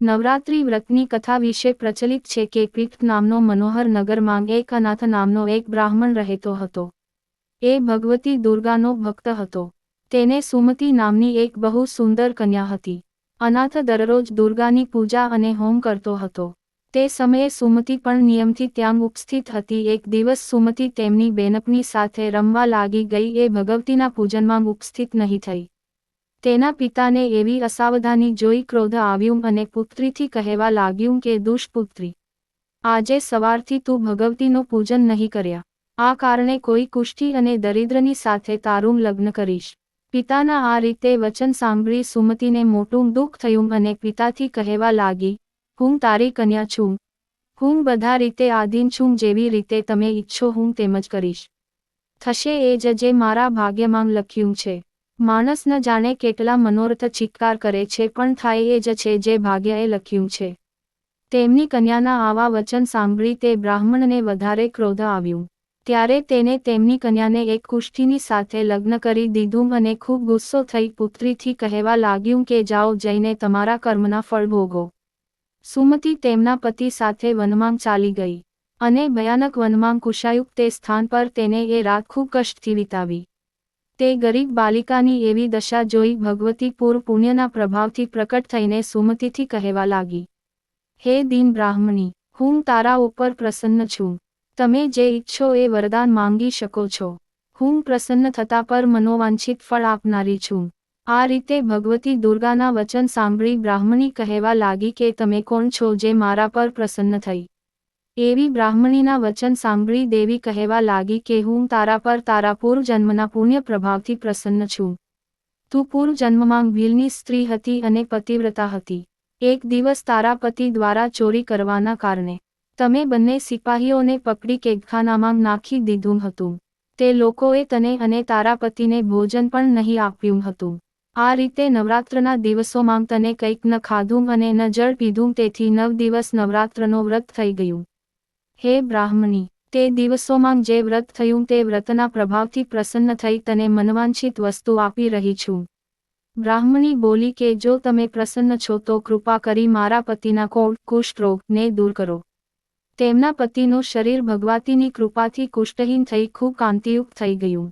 નવરાત્રિ વ્રતની કથા વિશે પ્રચલિત છે કે પીઠ નામનો મનોહર નગરમાં એક અનાથ નામનો એક બ્રાહ્મણ રહેતો હતો. એ ભગવતી દુર્ગાનો ભક્ત હતો. તેને સુમતી નામની એક બહુ સુંદર કન્યા હતી. અનાથ દરરોજ દુર્ગાની પૂજા અને હોમ કરતો હતો. તે સમયે સુમતી પણ નિયમથી ત્યાં ઉપસ્થિત હતી. એક દિવસ સુમતી તેમની બેનપની સાથે રમવા લાગી ગઈ. એ ભગવતીના પૂજનમાં ઉપસ્થિત નહીં થઈ. તેના પિતાને એવી અસાવધાની જોઈ ક્રોધ આવ્યું અને પુત્રીથી કહેવા લાગ્યું કે, દુષ્પુત્રી, આજે સવારથી તું ભગવતીનું પૂજન નહીં કર્યા. આ કારણે કોઈ કુષ્ઠી અને દરિદ્રની સાથે તારું લગ્ન કરીશ પિતાના આ રીતે વચન સાંભળી સુમતીને મોટું દુઃખ થયું અને પિતાથી કહેવા લાગી, હું તારી કન્યા છું. હું બધા રીતે આધીન છું, જેવી રીતે તમે ઈચ્છો, હું તેમ જ કરીશ. થશે એ જ જે મારા ભાગ્યમાં લખ્યું છે. માણસ ન જાણે કેટલા મનોરથ ચિત્કાર કરે છે, પણ થાય એ જ છે જે ભાગ્યએ લખ્યું છે. તેમની કન્યાના આવા વચન સાંભળી તે બ્રાહ્મણને વધારે ક્રોધ આવ્યું. ત્યારે તેને તેમની કન્યાને એક કુષ્ઠીની સાથે લગ્ન કરી દીધું અને ખૂબ ગુસ્સો થઈ પુત્રીથી કહેવા લાગ્યું કે જાઓ જઈને તમારા કર્મના ફળ ભોગો. સુમતિ તેમના પતિ સાથે વનમાં ચાલી ગઈ અને ભયાનક વનમાં કુશાયુક્ત તે સ્થાન પર તેને એ રાત ખૂબ કષ્ટથી વિતાવી. તે ગરીબ બાલિકાની એવી દશા જોઈ ભગવતી પૂર પુણ્યના પ્રભાવથી પ્રકટ થઈને સુમતિથી કહેવા લાગી, હે દીન બ્રાહ્મણી, હું તારા ઉપર પ્રસન્ન છું. તમે જે ઈચ્છો એ વરદાન માંગી શકો છો. હું પ્રસન્ન થતા પર મનોવાંછિત ફળ આપનારી છું. આ રીતે ભગવતી દુર્ગાના વચન સાંભળી બ્રાહ્મણી કહેવા લાગી કે, તમે કોણ છો જે મારા પર પ્રસન્ન થઈ? એવી બ્રાહ્મણીના વચન સાંભળી દેવી કહેવા લાગી કે હું તારા પર તારા પૂર્વજન્મના પુણ્ય પ્રભાવથી પ્રસન્ન છું. તું પૂર્વજન્મમાં ભીલની સ્ત્રી હતી અને પતિવ્રતા હતી. એક દિવસ તારા પતિ દ્વારા ચોરી કરવાના કારણે તમે બંને સિપાહીઓને પકડી કેદખાનામાં નાખી દીધું હતું. તે લોકોએ તને અને તારા પતિને ભોજન પણ નહીં આપ્યું હતું. આ રીતે નવરાત્રના દિવસોમાં તને કંઈક ન ખાધું અને ન જળ પીધું તેથી નવ દિવસ નવરાત્રનો વ્રત થઈ ગયું. હે બ્રાહ્મણી, તે દિવસોમાં જે વ્રત થયું તે વ્રતના પ્રભાવથી પ્રસન્ન થઈ તને મનવાંછિત વસ્તુ આપી રહી છું. બ્રાહ્મણી બોલી કે જો તમે પ્રસન્ન છો તો કૃપા કરી મારા પતિના કોળ કુષ્ઠરોગને દૂર કરો. તેમના પતિનું શરીર ભગવતીની કૃપાથી કુષ્ઠહીન થઈ ખૂબ કાંતિયુક્ત થઈ ગયું.